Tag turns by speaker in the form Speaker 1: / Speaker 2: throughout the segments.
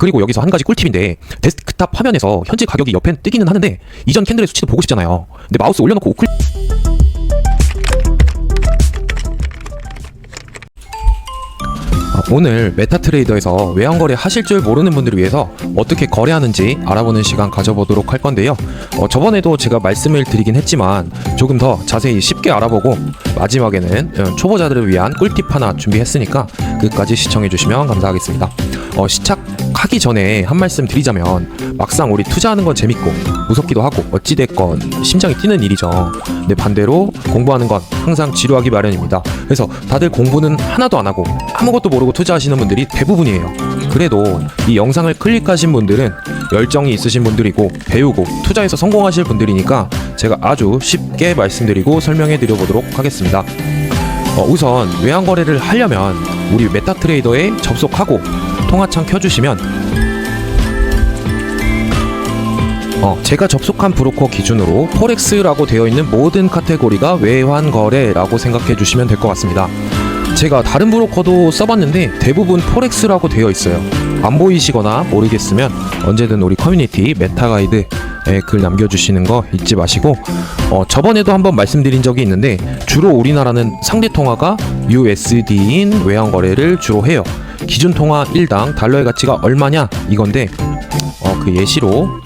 Speaker 1: 그리고 여기서 한 가지 꿀팁인데 데스크탑 화면에서 현재 가격이 옆에 뜨기는 하는데 이전 캔들의 수치도 보고 싶잖아요. 근데 마우스 올려놓고 우클릭 어, 오늘 메타트레이더에서 외환거래 하실 줄 모르는 분들을 위해서 어떻게 거래하는지 알아보는 시간 가져보도록 할 건데요. 어, 저번에도 제가 말씀을 드리긴 했지만 조금 더 자세히 쉽게 알아보고 마지막에는 어, 초보자들을 위한 꿀팁 하나 준비했으니까 끝까지 시청해 주시면 감사하겠습니다. 어, 시작 하기 전에 한 말씀 드리자면 막상 우리 투자하는 건 재밌고 무섭기도 하고 어찌됐건 심장이 뛰는 일이죠. 근데 반대로 공부하는 건 항상 지루하기 마련입니다. 그래서 다들 공부는 하나도 안 하고 아무것도 모르고 투자하시는 분들이 대부분이에요. 그래도 이 영상을 클릭하신 분들은 열정이 있으신 분들이고 배우고 투자해서 성공하실 분들이니까 제가 아주 쉽게 말씀드리고 설명해 드려 보도록 하겠습니다. 어, 우선 외환 거래를 하려면 우리 메타트레이더에 접속하고 통화창 켜주시면 어, 제가 접속한 브로커 기준으로 포렉스라고 되어 있는 모든 카테고리가 외환 거래라고 생각해 주시면 될 것 같습니다. 제가 다른 브로커도 써봤는데 대부분 포렉스라고 되어 있어요. 안 보이시거나 모르겠으면 언제든 우리 커뮤니티 메타가이드에 글 남겨주시는 거 잊지 마시고 어, 저번에도 한번 말씀드린 적이 있는데 주로 우리나라는 상대 통화가 USD인 외환 거래를 주로 해요. 기준 통화 1당 달러의 가치가 얼마냐 이건데 어, 그 예시로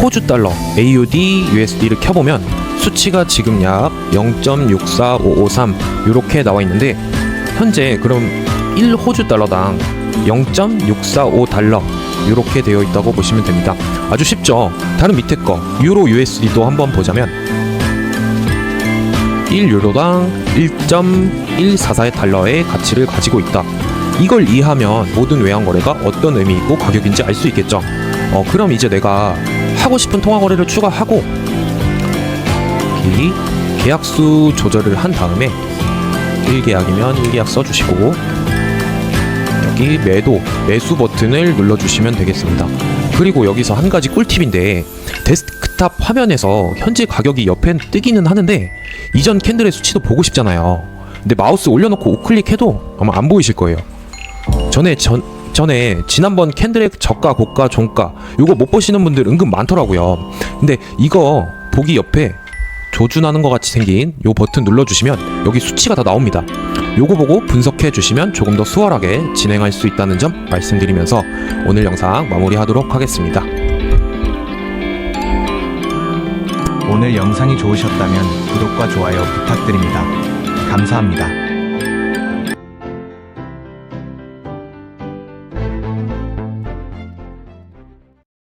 Speaker 1: 호주 달러 AUD USD를 켜보면 수치가 지금 약 0.64553 이렇게 나와 있는데 현재 그럼 1 호주 달러당 0.645 달러 이렇게 되어 있다고 보시면 됩니다. 아주 쉽죠. 다른 밑에 거 유로 USD도 한번 보자면 1유로당 1.144 달러의 가치를 가지고 있다. 이걸 이해하면 모든 외환 거래가 어떤 의미 있고 가격인지 알 수 있겠죠. 어, 그럼 이제 내가 하고 싶은 통화 거래를 추가하고 이 계약수 조절을 한 다음에 1계약이면 1계약 써주시고 여기 매도 매수 버튼을 눌러주시면 되겠습니다. 그리고 여기서 한 가지 꿀팁인데 데스크 탑 화면에서 현재 가격이 옆에 뜨기는 하는데 이전 캔들의 수치도 보고 싶잖아요. 근데 마우스 올려놓고 우클릭해도 아마 안 보이실 거예요. 전에 전 전에 지난번 캔들의 저가 고가 종가 요거 못 보시는 분들 은근 많더라고요. 근데 이거 보기 옆에 조준하는 것 같이 생긴 요 버튼 눌러주시면 여기 수치가 다 나옵니다. 요거 보고 분석해 주시면 조금 더 수월하게 진행할 수 있다는 점 말씀드리면서 오늘 영상 마무리하도록 하겠습니다.
Speaker 2: 오늘 영상이 좋으셨다면 구독과 좋아요 부탁드립니다. 감사합니다.